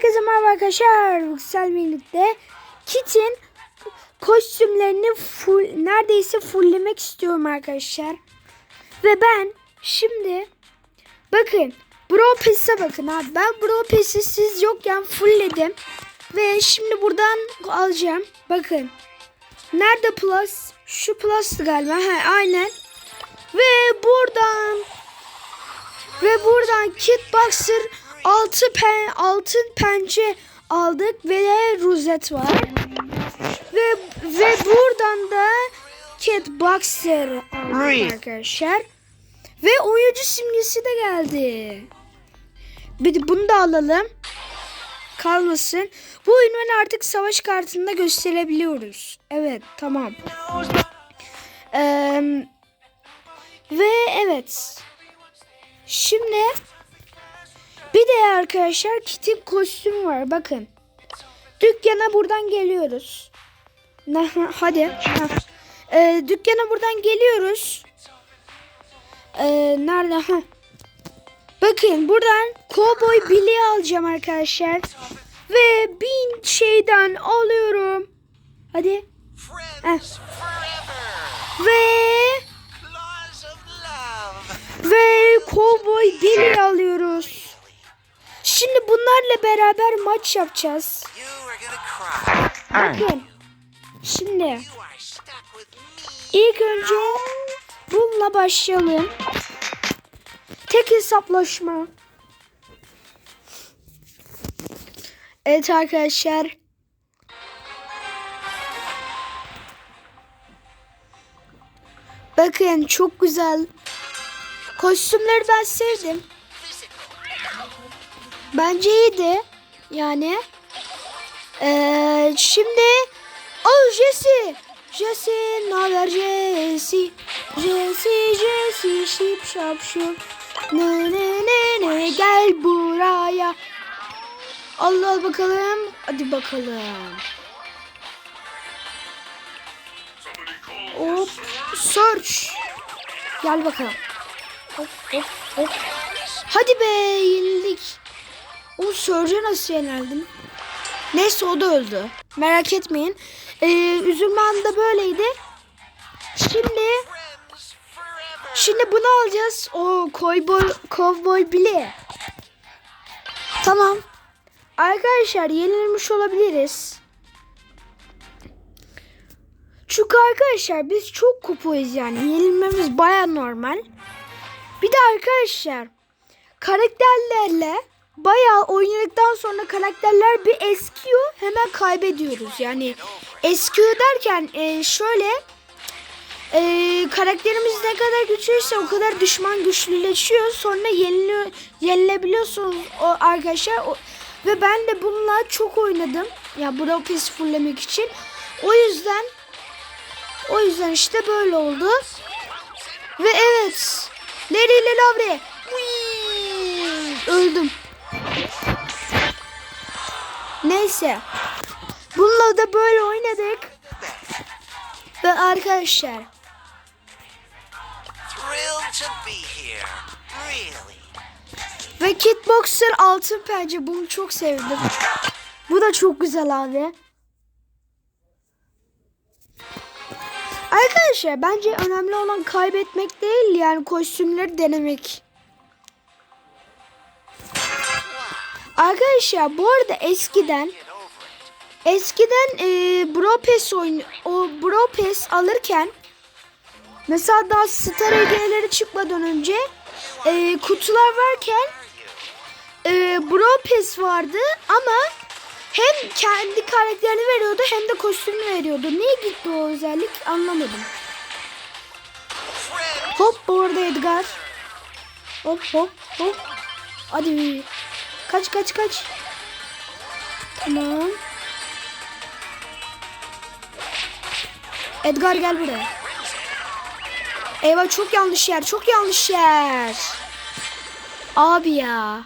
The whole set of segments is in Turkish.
Herkese merhaba arkadaşlar. Yüksel birlikte Kit'in kostümlerini full, neredeyse fulllemek istiyorum arkadaşlar. Ve ben şimdi bakın Bro Pass'e bakın abi. Ben Bro Pass'i siz yokken fullledim. Ve şimdi buradan alacağım. Bakın. Nerede Plus? Şu Plus'tı galiba. He, aynen. Ve buradan ve buradan Kit Boxer altı pen, altın pençe aldık ve rozet var. Ve ve buradan da Kit Boxer aldık arkadaşlar. Ve oyuncu simgesi de geldi. Bir de bunu da alalım. Kalmasın. Bu ünvanı artık savaş kartında gösterebiliyoruz. Evet tamam. Ee, ve evet. Şimdi bir de arkadaşlar Kit'in kostümü var. Bakın. Dükkana buradan geliyoruz. Hadi. Ha. Ee, dükkana buradan geliyoruz. Ee, nerede? Ha. Bakın buradan Cowboy Billy alacağım arkadaşlar. Ve bin şeyden alıyorum. Hadi. Forever. Ve ve Cowboy Billy alıyoruz. Şimdi bunlarla beraber maç yapacağız. Bakın. Şimdi ilk önce bununla başlayalım. Tek hesaplaşma. Evet arkadaşlar. Bakın çok güzel. Kostümleri ben sevdim. Bence iyiydi. Yani. Ee, şimdi Oh Jesse. Jesse ne haber Jesse? Jesse Jesse şip şap şup. Ne ne ne ne gel buraya. Allah al bakalım. Hadi bakalım. Hop. Search. Gel bakalım. Hop hop hop. Hadi be yenildik. O Surge'e nasıl yenildim? Neyse o da öldü. Merak etmeyin. Ee, üzülme anı da böyleydi. Şimdi şimdi bunu alacağız. O Cowboy, Cowboy Billy. Tamam. Arkadaşlar yenilmiş olabiliriz. Çünkü arkadaşlar biz çok kupayız yani. Yenilmemiz baya normal. Bir de arkadaşlar karakterlerle bayağı oynadıktan sonra karakterler bir eskiyor hemen kaybediyoruz. Yani eskiyor derken e, şöyle e, karakterimiz ne kadar güçlüyse o kadar düşman güçlüleşiyor. Sonra yeniliyor, yenilebiliyorsunuz o arkadaşlar. O, ve ben de bununla çok oynadım. Ya Brawl Pass fulllemek için. O yüzden o yüzden işte böyle oldu. Ve evet. Larry ile Lavre. Öldüm. Neyse. Bununla da böyle oynadık. Ve arkadaşlar. Ve Kitboxer altın pence. Bunu çok sevdim. Bu da çok güzel abi. Arkadaşlar bence önemli olan kaybetmek değil yani kostümleri denemek. Arkadaşlar bu arada eskiden eskiden e, Bro oyun o Bro alırken mesela daha Star hediyeleri çıkmadan önce e, kutular varken e, Bro vardı ama hem kendi karakterini veriyordu hem de kostümünü veriyordu. Niye gitti o özellik anlamadım. Hop orada Edgar. Hop hop hop. Hadi. Kaç kaç kaç. Tamam. Edgar gel buraya. Eyvah çok yanlış yer. Çok yanlış yer. Abi ya.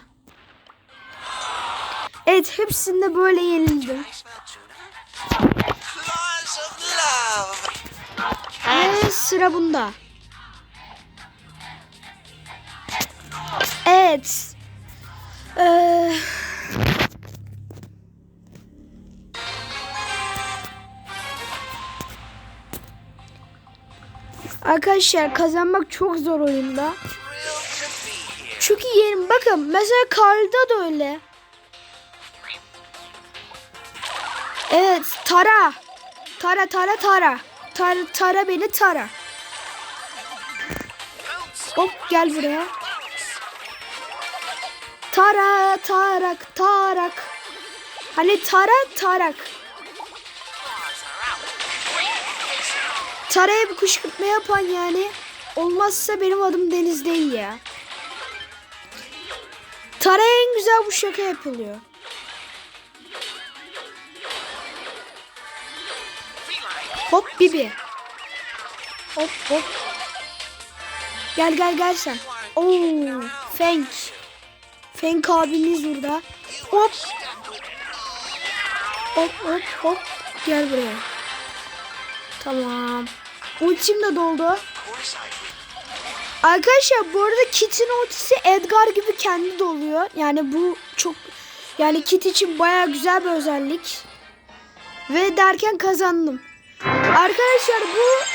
Evet hepsinde böyle yenildim. Ve sıra bunda. Evet. Ee... Arkadaşlar kazanmak çok zor oyunda. Çünkü yerim bakın mesela karda da öyle. Evet tara. Tara tara tara. Tara, tara beni tara. Hop gel buraya. Tara tarak tarak. Hani tara tarak. Taraya bir kışkırtma yapan yani. Olmazsa benim adım Deniz değil ya. Taraya en güzel bu şaka yapılıyor. Hop Bibi. Hop hop. Gel gel gel sen. Oo, Fenk. Fenk abimiz burada. Hop. Hop hop hop. Gel buraya. Tamam. Ultim de doldu. Arkadaşlar bu arada Kit'in ultisi Edgar gibi kendi doluyor. Yani bu çok yani Kit için baya güzel bir özellik. Ve derken kazandım. Arkadaşlar bu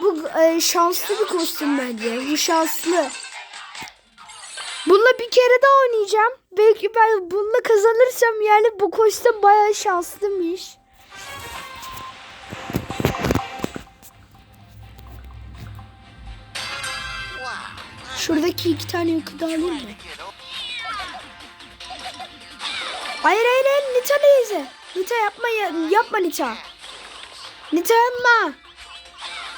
bu e, şanslı bir kostüm bence. Bu şanslı. Bununla bir kere daha oynayacağım. Belki ben bununla kazanırsam yani bu kostüm baya şanslıymış. Şuradaki iki tane yükü de alayım mı? Hayır hayır hayır Nita teyze. Nita yapma ya, yapma Nita. Nita yapma.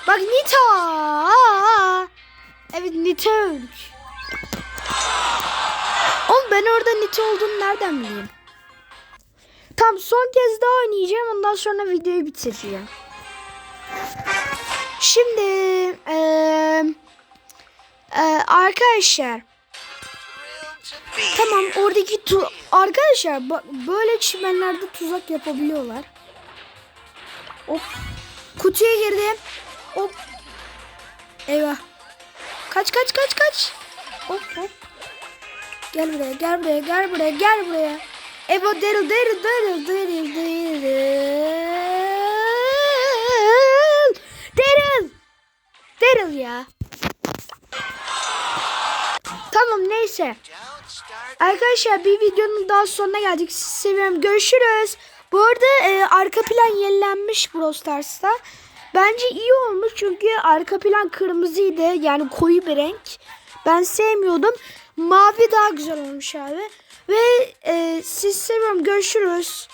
Bak Nita. Evet Nita ölmüş. Ben orada Nita olduğunu nereden bileyim? Tam son kez daha oynayacağım. Ondan sonra videoyu bitireceğim. Şimdi eee eee, arkadaşlar Tamam oradaki tu arkadaşlar bak böyle çimenlerde tuzak yapabiliyorlar. Hop. Kutuya girdim. Hop. Eyvah. Kaç kaç kaç kaç. Hop hop. Gel buraya gel buraya gel buraya gel buraya. Ebo Daryl Daryl Daryl Daryl Daryl. Daryl. Daryl ya. Tamam neyse. Arkadaşlar bir videonun daha sonuna geldik. Sizi seviyorum. Görüşürüz. Bu arada e, arka plan yenilenmiş Brawl Stars'ta. Bence iyi olmuş çünkü arka plan kırmızıydı. Yani koyu bir renk. Ben sevmiyordum. Mavi daha güzel olmuş abi. Ve e, sizi seviyorum. Görüşürüz.